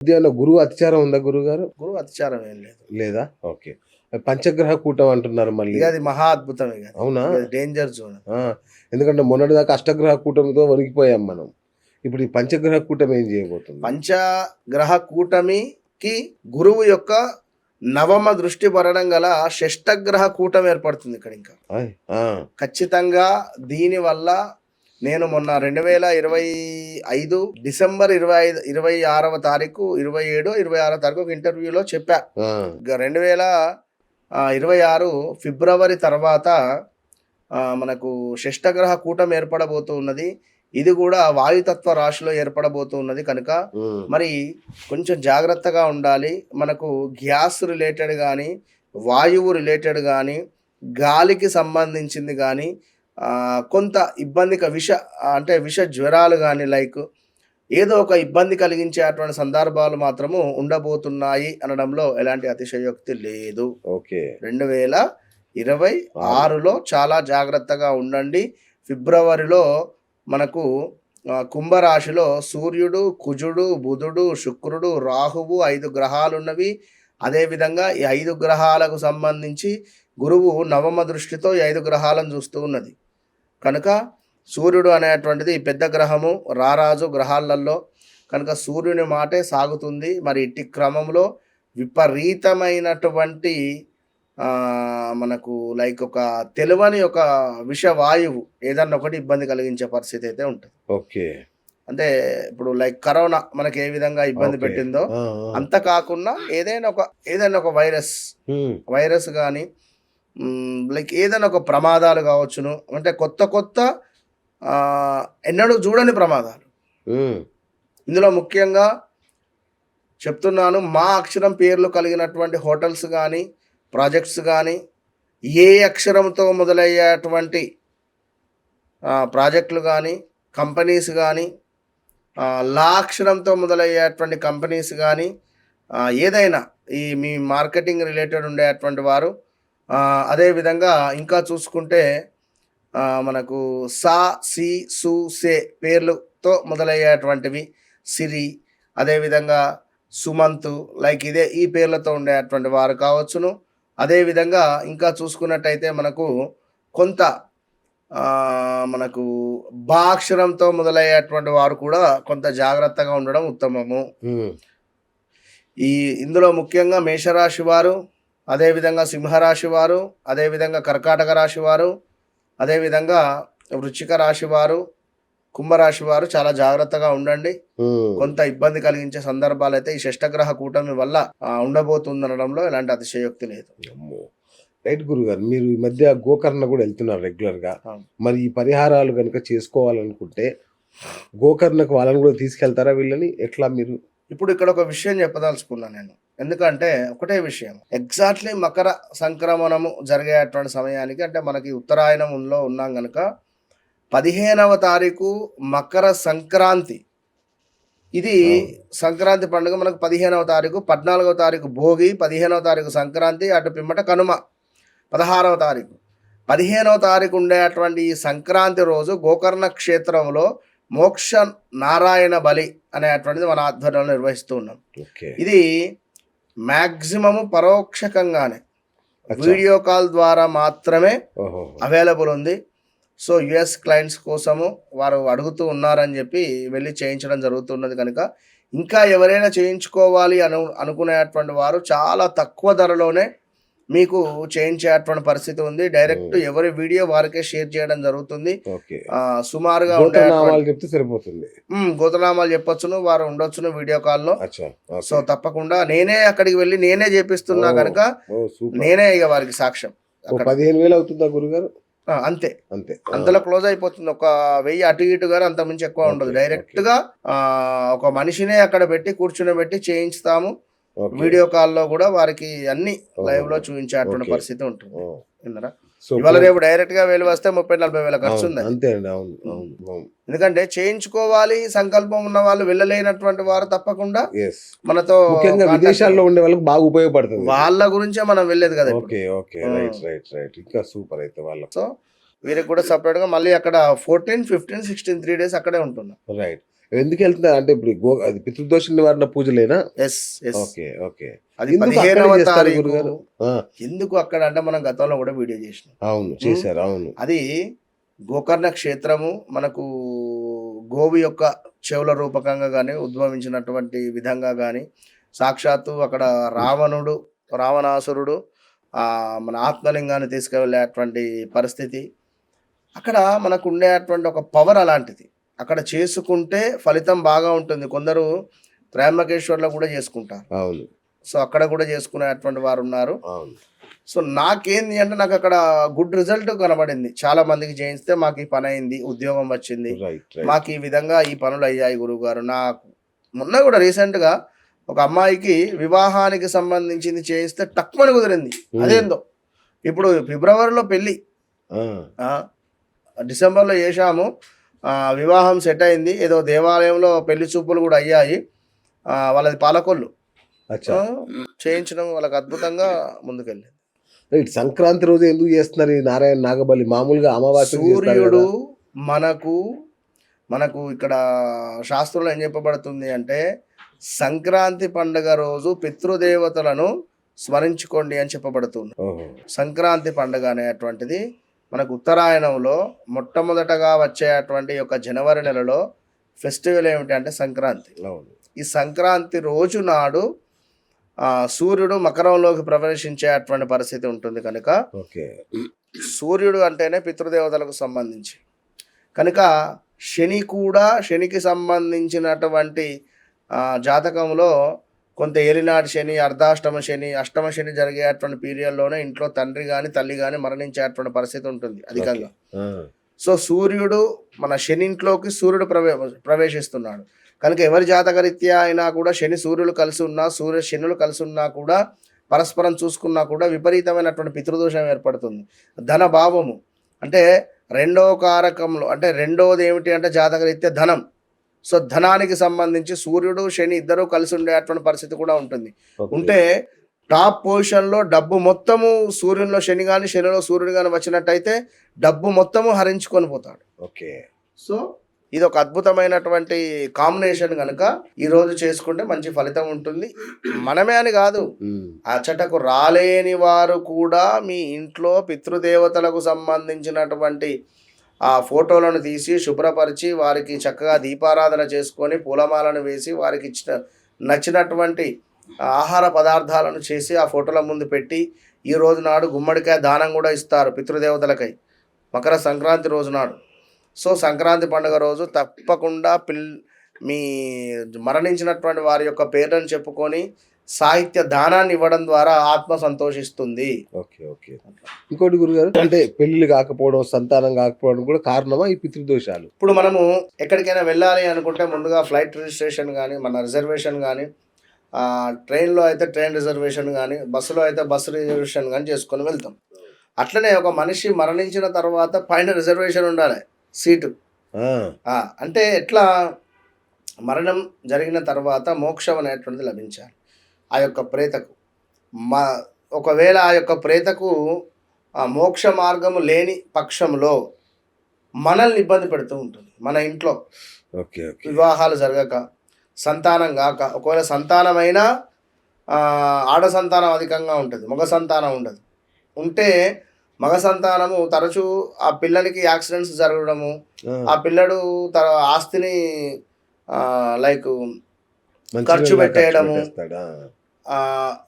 ఏమన్నా గురువు అత్యాచారం ఉందా గురువు గారు గురువు అతిచారం ఏం లేదు. లేదా? ఓకే. పంచగ్రహ కూటం అంటున్నారు మళ్ళీ. ఇక అది మహా అద్భుతం ఇక అవునా? డేంజర్ జోన్ ఆ, ఎందుకంటే మొన్నటిదాకా అష్టగ్రహ కూటమితో వణికిపోయాం మనం. ఇప్పుడు ఈ పంచగ్రహ కూటమి ఏం చేయబోతుంది? పంచగ్రహ కూటమికి గురువు యొక్క నవమ దృష్టి పడడం గల షష్టగ్రహ కూటమి ఏర్పడుతుంది ఇక్కడ ఇంకా. ఆయ్, ఆ, ఖచ్చితంగా దీని వల్ల నేను మొన్న రెండు వేల ఇరవై ఐదు డిసెంబర్ ఇరవై ఐదు ఇరవై ఆరవ తారీఖు ఇరవై ఏడు ఇరవై ఆరవ తారీఖు ఒక ఇంటర్వ్యూలో చెప్పా. రెండు వేల ఇరవై ఆరు ఫిబ్రవరి తర్వాత మనకు షష్టగ్రహ కూటమి ఏర్పడబోతూ ఉన్నది ఇది కూడా వాయుతత్వ రాశిలో ఏర్పడబోతూ ఉన్నది కనుక మరి కొంచెం జాగ్రత్తగా ఉండాలి. మనకు గ్యాస్ రిలేటెడ్ కానీ వాయువు రిలేటెడ్ కానీ గాలికి సంబంధించింది కానీ కొంత ఇబ్బందిక విష అంటే విష జ్వరాలు కానీ లైక్ ఏదో ఒక ఇబ్బంది కలిగించేటువంటి సందర్భాలు మాత్రము ఉండబోతున్నాయి అనడంలో ఎలాంటి అతిశయోక్తి లేదు. ఓకే. రెండు వేల ఇరవై ఆరులో చాలా జాగ్రత్తగా ఉండండి. ఫిబ్రవరిలో మనకు కుంభరాశిలో సూర్యుడు కుజుడు బుధుడు శుక్రుడు రాహువు ఐదు గ్రహాలు ఉన్నవి అదేవిధంగా ఈ ఐదు గ్రహాలకు సంబంధించి గురువు నవమ దృష్టితో ఈ ఐదు గ్రహాలను చూస్తూ ఉన్నది. కనుక సూర్యుడు అనేటువంటిది పెద్ద గ్రహము రారాజు గ్రహాలలో కనుక సూర్యుని మాటే సాగుతుంది మరి ఇట్టి క్రమంలో విపరీతమైనటువంటి మనకు లైక్ ఒక తెలివని ఒక విషవాయువు ఏదన్నా ఒకటి ఇబ్బంది కలిగించే పరిస్థితి అయితే ఉంటుంది ఓకే అంటే ఇప్పుడు లైక్ కరోనా మనకి ఏ విధంగా ఇబ్బంది. పెట్టిందో. అంత కాకుండా ఏదైనా ఒక ఏదైనా ఒక వైరస్ వైరస్ కానీ లైక్ ఏదైనా ఒక ప్రమాదాలు కావచ్చును. అంటే కొత్త కొత్త ఎన్నడూ చూడని ప్రమాదాలు. ఇందులో ముఖ్యంగా చెప్తున్నాను మా అక్షరం పేర్లు కలిగినటువంటి హోటల్స్ కానీ ప్రాజెక్ట్స్ కానీ ఏ అక్షరంతో మొదలయ్యేటువంటి ప్రాజెక్టులు కానీ కంపెనీస్ కానీ లా అక్షరంతో మొదలయ్యేటువంటి కంపెనీస్ కానీ ఏదైనా ఈ మీ మార్కెటింగ్ రిలేటెడ్ ఉండేటువంటి వారు అదేవిధంగా ఇంకా చూసుకుంటే మనకు సా సి సు సే పేర్లతో మొదలయ్యేటువంటివి. సిరి అదేవిధంగా సుమంత్ లైక్ ఇదే ఈ పేర్లతో ఉండేటువంటి వారు కావచ్చును. అదేవిధంగా ఇంకా చూసుకున్నట్టయితే మనకు కొంత మనకు బా అక్షరంతో మొదలయ్యేటువంటి వారు కూడా కొంత జాగ్రత్తగా ఉండడం ఉత్తమము. ఈ ఇందులో ముఖ్యంగా మేషరాశి వారు అదేవిధంగా సింహరాశి వారు అదేవిధంగా కర్కాటక రాశి వారు అదేవిధంగా వృశ్చిక రాశి వారు కుంభరాశి వారు చాలా జాగ్రత్తగా ఉండండి. కొంత ఇబ్బంది కలిగించే సందర్భాలు అయితే ఈ షష్టగ్రహ కూటమి వల్ల ఉండబోతుందనడంలో ఎలాంటి అతిశయోక్తి లేదు. రైట్ గురుగారు మీరు ఈ మధ్య గోకర్ణ కూడా వెళ్తున్నారు రెగ్యులర్గా అవును. మరి ఈ పరిహారాలు కనుక చేసుకోవాలనుకుంటే గోకర్ణకు వాళ్ళని కూడా తీసుకెళ్తారా వీళ్ళని ఎట్లా మీరు ఇప్పుడు ఇక్కడ ఒక విషయం చెప్పదలుచుకున్నాను నేను ఎందుకంటే ఒకటే విషయం. ఎగ్జాక్ట్లీ మకర సంక్రమణము జరిగేటువంటి సమయానికి అంటే మనకి ఉత్తరాయణంలో ఉన్నాం కనుక పదిహేనవ తారీఖు మకర సంక్రాంతి. ఇది. సంక్రాంతి పండుగ మనకు పదిహేనవ తారీఖు పద్నాలుగవ తారీఖు భోగి పదిహేనవ తారీఖు సంక్రాంతి అటు పిమ్మట కనుమ పదహారవ తారీఖు. పదిహేనవ తారీఖు ఉండేటువంటి ఈ సంక్రాంతి రోజు గోకర్ణ క్షేత్రంలో మోక్ష నారాయణ బలి అనేటువంటిది మన ఆధ్వర్యంలో నిర్వహిస్తూ ఉన్నాం. ఓకే. ఇది మ్యాక్సిమము పరోక్షకంగానే. వీడియో కాల్ ద్వారా మాత్రమే అవైలబుల్ ఉంది. సో యుఎస్ క్లయింట్స్ కోసము వారు అడుగుతూ ఉన్నారని చెప్పి వెళ్ళి చేయించడం జరుగుతున్నది కనుక ఇంకా ఎవరైనా చేయించుకోవాలి అను అనుకునేటువంటి వారు చాలా తక్కువ ధరలోనే మీకు చేయించేటువంటి పరిస్థితి ఉంది. డైరెక్ట్ ఎవరి వీడియో వారికే షేర్ చేయడం జరుగుతుంది. సుమారుగా చెప్తే సరిపోతుంది. గోతనామాలు చెప్పొచ్చును వారు ఉండొచ్చును వీడియో అచ్చా ఓకే. సో తప్పకుండా నేనే అక్కడికి వెళ్ళి నేనే చేపిస్తున్నా. కనుక నేనే ఇక వారికి సాక్ష్యం. పదిహేను వేలు అవుతుందా గురుగారు? అంతే. అంతే. అంతలో క్లోజ్ అయిపోతుంది. ఒక వెయ్యి అటు ఇటు గానీ అంత మించి ఎక్కువ ఉండదు. డైరెక్ట్గా ఆ, ఒక మనిషినే అక్కడ పెట్టి కూర్చుని పెట్టి చేయించుతాము. వీడియో కాల్లో కూడా వారికి అన్ని. లైవ్లో చూపించేటువంటి. పరిస్థితి ఉంటుంది. విన్నారా? ఇవాళ రేపు డైరెక్ట్గా వెళ్ళి వస్తే ముప్పై నలభై వేల ఖర్చు ఉంది అంతే అండి. అవును. ఎందుకంటే చేయించుకోవాలి సంకల్పం ఉన్న వాళ్ళు వెళ్ళలేనటువంటి వారు తప్పకుండా మనతో ముఖ్యంగా విదేశాల్లో ఉండే వాళ్ళకి బాగా ఉపయోగపడుతుంది. వాళ్ళ గురించే మనం వెళ్ళేది కదా. Okay okay. Right right right ఇంకా సూపర్ అయితే వాళ్ళకి. సో వీరికి కూడా సపరేట్గా మళ్ళీ అక్కడ fourteen fifteen sixteen three days అక్కడే ఉంటున్నా. రైట్ ఎందుకు వెళ్తున్నారు? అంటే ఇప్పుడు గో అది పితృదోష నివారణ పూజలేనా? Yes yes okay okay. అది ఎందుకు పదిహేనవ అక్కడే తారీఖు? ఎందుకు అంటే మనం గతంలో కూడా వీడియో చేసినాం. అవును చేశారు అవును. అది గోకర్ణ క్షేత్రము మనకు గోవు యొక్క చెవుల రూపకంగా కానీ ఉద్భవించినటువంటి విధంగా కానీ సాక్షాత్తు అక్కడ రావణుడు రావణాసురుడు ఆ, మన ఆత్మలింగాన్ని తీసుకువెళ్ళేటువంటి పరిస్థితి. అక్కడ మనకు ఉండేటువంటి ఒక పవర్ అలాంటిది. అక్కడ చేసుకుంటే ఫలితం బాగా ఉంటుంది. కొందరు త్రయంబకేశ్వర్లో కూడా చేసుకుంటారు. అవును. సో అక్కడ కూడా చేసుకునేటువంటి వారు ఉన్నారు. అవును. సో నాకేంది అంటే నాకు అక్కడ గుడ్ రిజల్ట్ కనబడింది. చాలా మందికి చేయిస్తే మాకు ఈ పని అయింది ఉద్యోగం వచ్చింది. మాకు ఈ విధంగా ఈ పనులు అయ్యాయి గురువు గారు నాకు మొన్న కూడా రీసెంట్గా ఒక అమ్మాయికి వివాహానికి సంబంధించింది చేయిస్తే టక్మని కుదిరింది. అదేందో. ఇప్పుడు ఫిబ్రవరిలో పెళ్ళి. డిసెంబర్లో చేశాము. వివాహం సెట్ అయింది. ఏదో దేవాలయంలో పెళ్ళి చూపులు కూడా అయ్యాయి. ఆ, వాళ్ళది పాలకొల్లు. చేయించడం వాళ్ళకి అద్భుతంగా ముందుకెళ్ళింది. రైట్ సంక్రాంతి రోజు ఎందుకు చేస్తున్నారు ఈ నారాయణ నాగబలి? మామూలుగా అమావాస్య సూర్యుడు మనకు మనకు ఇక్కడ శాస్త్రంలో ఏం చెప్పబడుతుంది అంటే సంక్రాంతి పండుగ రోజు పితృదేవతలను స్మరించుకోండి అని చెప్పబడుతుంది. సంక్రాంతి పండుగ అనేటువంటిది మనకు ఉత్తరాయణంలో మొట్టమొదటగా వచ్చేటువంటి యొక్క జనవరి నెలలో ఫెస్టివల్ ఏమిటి అంటే సంక్రాంతి. ఈ సంక్రాంతి రోజు నాడు సూర్యుడు మకరంలోకి ప్రవేశించేటువంటి పరిస్థితి ఉంటుంది కనుక ఓకే. సూర్యుడు అంటేనే పితృదేవతలకు సంబంధించి. కనుక శని కూడా శనికి సంబంధించినటువంటి జాతకంలో కొంత ఏలినాటి శని అర్ధాష్టమ శని అష్టమ శని జరిగేటువంటి పీరియడ్లోనే ఇంట్లో తండ్రి కానీ తల్లి కానీ మరణించేటువంటి పరిస్థితి ఉంటుంది అధికంగా. సో సూర్యుడు మన శని ఇంట్లోకి సూర్యుడు ప్రవే ప్రవేశిస్తున్నాడు. కనుక ఎవరి జాతకరీత్యా అయినా కూడా శని సూర్యులు కలిసి ఉన్నా సూర్య శనులు కలిసి ఉన్నా కూడా పరస్పరం చూసుకున్నా కూడా విపరీతమైనటువంటి పితృదోషం ఏర్పడుతుంది. ధన భావము. అంటే రెండో కారకంలో అంటే రెండవది ఏమిటి అంటే జాతకరీత్యా ధనం. సో ధనానికి సంబంధించి సూర్యుడు శని ఇద్దరు కలిసి ఉండేటువంటి పరిస్థితి కూడా ఉంటుంది. ఉంటే టాప్ పొజిషన్లో డబ్బు మొత్తము సూర్యునిలో శని కానీ శనిలో సూర్యుడు కానీ వచ్చినట్టయితే డబ్బు మొత్తము హరించుకొని పోతాడు. ఓకే. సో ఇది ఒక అద్భుతమైనటువంటి కాంబినేషన్ కనుక ఈ రోజు చేసుకుంటే మంచి ఫలితం ఉంటుంది. మనమే అని కాదు. ఉమ్, అచటకు రాలేని వారు కూడా మీ ఇంట్లో పితృదేవతలకు సంబంధించినటువంటి ఆ ఫోటోలను తీసి శుభ్రపరిచి వారికి చక్కగా దీపారాధన చేసుకొని పూలమాలను వేసి వారికి ఇచ్చిన నచ్చినటువంటి ఆహార పదార్థాలను చేసి ఆ ఫోటోల ముందు పెట్టి ఈ రోజు నాడు గుమ్మడికాయ దానం కూడా ఇస్తారు పితృదేవతలకై. మకర సంక్రాంతి రోజు నాడు. సో సంక్రాంతి పండుగ రోజు తప్పకుండా పిల్ మీ మరణించినటువంటి వారి యొక్క పేర్లను చెప్పుకొని సాహిత్య దానాన్ని ఇవ్వడం ద్వారా ఆత్మ సంతోషిస్తుంది. Okay okay. ఇంకోటి గురుగారు అంటే పెళ్ళి కాకపోవడం సంతానం కాకపోవడం కూడా కారణమా ఈ పితృదోషాలు? ఇప్పుడు మనము ఎక్కడికైనా వెళ్ళాలి అనుకుంటే ముందుగా ఫ్లైట్ రిజిస్ట్రేషన్ కానీ మన రిజర్వేషన్ కానీ ట్రైన్లో అయితే ట్రైన్ రిజర్వేషన్ కానీ బస్సులో అయితే బస్సు రిజర్వేషన్ కానీ చేసుకొని వెళ్తాం. అట్లనే ఒక మనిషి మరణించిన తర్వాత పైన రిజర్వేషన్ ఉండాలి సీటు. అంటే ఎట్లా? మరణం జరిగిన తర్వాత మోక్షం అనేటువంటిది లభించాలి. ఆ యొక్క ప్రేతకు. మా ఒకవేళ ఆ యొక్క ప్రేతకు ఆ మోక్ష మార్గము లేని పక్షంలో మనల్ని ఇబ్బంది పెడుతూ ఉంటుంది. మన ఇంట్లో ఓకే వివాహాలు జరగక సంతానం కాక ఒకవేళ సంతానమైనా ఆడ సంతానం అధికంగా ఉంటుంది మగ సంతానం ఉండదు. ఉంటే మగ సంతానము తరచూ ఆ పిల్లలకి యాక్సిడెంట్స్ జరగడము ఆ, పిల్లడు తన ఆస్తిని లైక్ ఖర్చు పెట్టేయడము.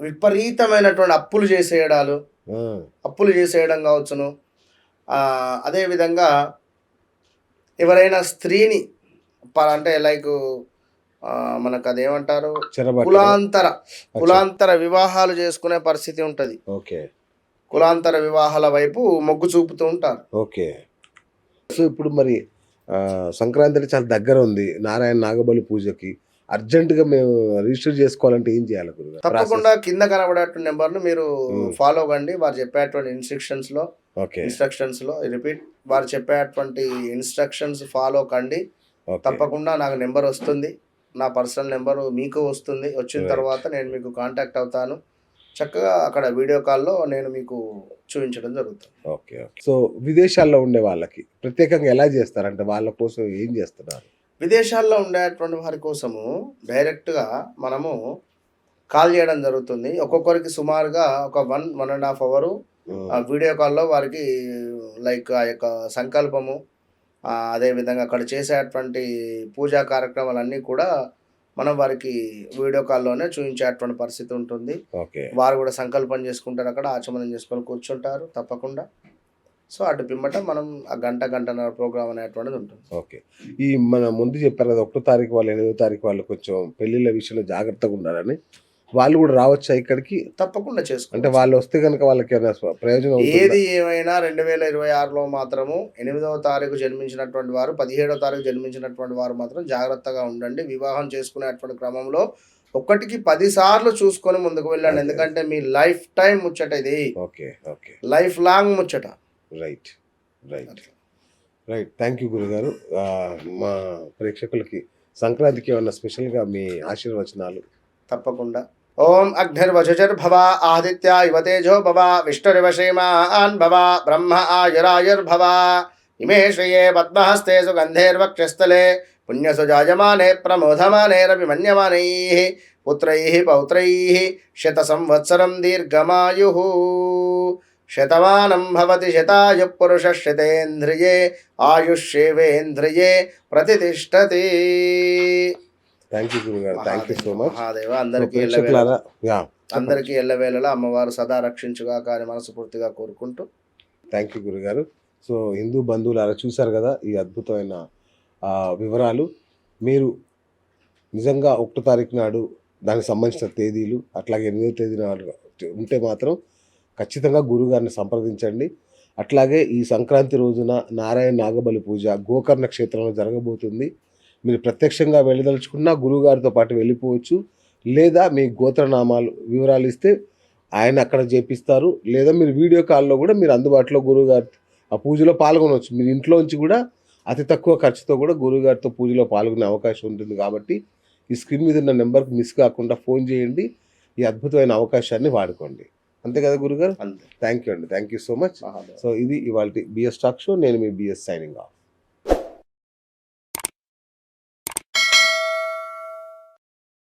విపరీతమైనటువంటి అప్పులు చేసేయడాలు అప్పులు చేసేయడం కావచ్చును. అదేవిధంగా ఎవరైనా స్త్రీని అంటే లైక్ మనకు అదేమంటారు? కులాంతర కులాంతర వివాహాలు చేసుకునే పరిస్థితి ఉంటుంది. ఓకే. కులాంతర వివాహాల వైపు మొగ్గు చూపుతూ ఉంటారు. ఓకే. సో ఇప్పుడు మరి సంక్రాంతి చాలా దగ్గర ఉంది. నారాయణ నాగబలి పూజకి. అర్జెంటుగా మేము రిజిస్టర్ చేసుకోవాలంటే ఏం చేయాలి గురుగారు? తప్పకుండా కింద కనబడేటువంటి నెంబర్ను మీరు Hmm. ఫాలో కండి వారు చెప్పేటువంటి ఇన్స్ట్రక్షన్స్లో ఓకే. ఇన్స్ట్రక్షన్స్లో రిపీట్ వారు చెప్పేటువంటి ఇన్స్ట్రక్షన్స్ ఫాలో కండి. తప్పకుండా నాకు నెంబర్ వస్తుంది. నా పర్సనల్ నెంబర్ మీకు వస్తుంది. వచ్చిన. తర్వాత నేను మీకు కాంటాక్ట్ అవుతాను. చక్కగా అక్కడ వీడియో కాల్లో నేను మీకు చూపించడం జరుగుతుంది. Okay okay. సో విదేశాల్లో ఉండే వాళ్ళకి ప్రత్యేకంగా ఎలా చేస్తారంటే వాళ్ళ కోసం ఏం చేస్తున్నారు? విదేశాల్లో ఉండేటువంటి వారి కోసము డైరెక్ట్గా మనము కాల్ చేయడం జరుగుతుంది. ఒక్కొక్కరికి సుమారుగా ఒక one one and half hour ఆ వీడియో కాల్లో వారికి లైక్ ఆ యొక్క సంకల్పము అదేవిధంగా అక్కడ చేసేటువంటి పూజా కార్యక్రమాలన్నీ కూడా మనం వారికి వీడియో కాల్లోనే చూపించేటువంటి పరిస్థితి ఉంటుంది. వారు కూడా సంకల్పం చేసుకుంటారు అక్కడ ఆచమనం చేసుకొని కూర్చుంటారు తప్పకుండా. సో అటు పిమ్మట మనం ఆ గంట గంటన్నర ప్రోగ్రామ్ అనేటువంటిది ఉంటుంది. ఓకే. ఈ మన ముందు చెప్పారు కదా ఒకటో తారీఖు వాళ్ళు ఎనిమిదో తారీఖు వాళ్ళు కొంచెం పెళ్ళిళ్ళ విషయంలో జాగ్రత్తగా ఉండాలని. వాళ్ళు కూడా రావచ్చా ఇక్కడికి? తప్పకుండా చేసుకుంటే అంటే వాళ్ళు వస్తే కనుక వాళ్ళకి ఏమైనా ప్రయోజనం? ఏది ఏమైనా రెండు వేల ఇరవై ఆరులో మాత్రము ఎనిమిదవ తారీఖు జన్మించినటువంటి వారు పదిహేడవ తారీఖు జన్మించినటువంటి వారు మాత్రం జాగ్రత్తగా ఉండండి. వివాహం చేసుకునేటువంటి క్రమంలో ఒకటికి పది సార్లు చూసుకొని ముందుకు వెళ్ళండి. ఎందుకంటే మీ లైఫ్ టైం ముచ్చట ఇది. Okay okay. లైఫ్ లాంగ్ ముచ్చట. Right right right thank you గురుగారు. మా ప్రేక్షకులకి సంక్రాంతికి ఏమన్నా స్పెషల్గా మీ ఆశీర్వచనాలు? తప్పకుండా. ఓం అగ్నిర్వచుర్భవ ఆదిత్య ఇవ తేజో భవ విష్ణురివ శ్రీమాన్ భవ బ్రహ్మ ఆయురాయుర్భవ ఇమే శ్రియే పద్మహస్తే సుగంధేర్వక్షస్థలే పుణ్యసు జాయమానే ప్రమోదమానేరపి మన్యమానై పుత్రై పౌత్రై శత సంవత్సరం దీర్ఘమాయు శతమానం భవతి శతాయు పురుష శతేంద్రియే ఆయుష్యేవేంద్రియే ప్రతిష్టతి. థ్యాంక్ యూ గురుగారు. Thank you so much Mahadeva అందరికీ అందరికీ ఎల్లవేళలా అమ్మవారు సదా రక్షించుగా కానీ మనస్ఫూర్తిగా కోరుకుంటూ. థ్యాంక్ యూ గురుగారు. సో హిందూ బంధువులారా చూశారు కదా ఈ అద్భుతమైన వివరాలు. మీరు నిజంగా ఒకటో తారీఖు నాడు దానికి సంబంధించిన తేదీలు అట్లాగే ఎనిమిదో తేదీ నాడు ఉంటే మాత్రం ఖచ్చితంగా గురుగారిని సంప్రదించండి. అట్లాగే ఈ సంక్రాంతి రోజున నారాయణ నాగబలి పూజ గోకర్ణ క్షేత్రంలో జరగబోతుంది. మీరు ప్రత్యక్షంగా వెళ్ళదలుచుకున్నా గురువుగారితో పాటు వెళ్ళిపోవచ్చు. లేదా మీ గోత్రనామాలు వివరాలు ఇస్తే ఆయన అక్కడ చేపిస్తారు. లేదా మీరు వీడియో కాల్లో కూడా మీరు అందుబాటులో గురువుగారి ఆ పూజలో పాల్గొనవచ్చు. మీరు ఇంట్లోంచి కూడా అతి తక్కువ ఖర్చుతో కూడా గురువుగారితో పూజలో పాల్గొనే అవకాశం ఉంటుంది కాబట్టి ఈ స్క్రీన్ మీద ఉన్న నెంబర్కి మిస్ కాకుండా ఫోన్ చేయండి. ఈ అద్భుతమైన అవకాశాన్ని వాడుకోండి. అంతే కదా గురుగారు? అంతే. థ్యాంక్ యూ అండి. Thank you so much so ఇది ఇవాళ బిఎస్ టాక్ షో నేను మీ బిఎస్ సైనింగ్ ఆఫ్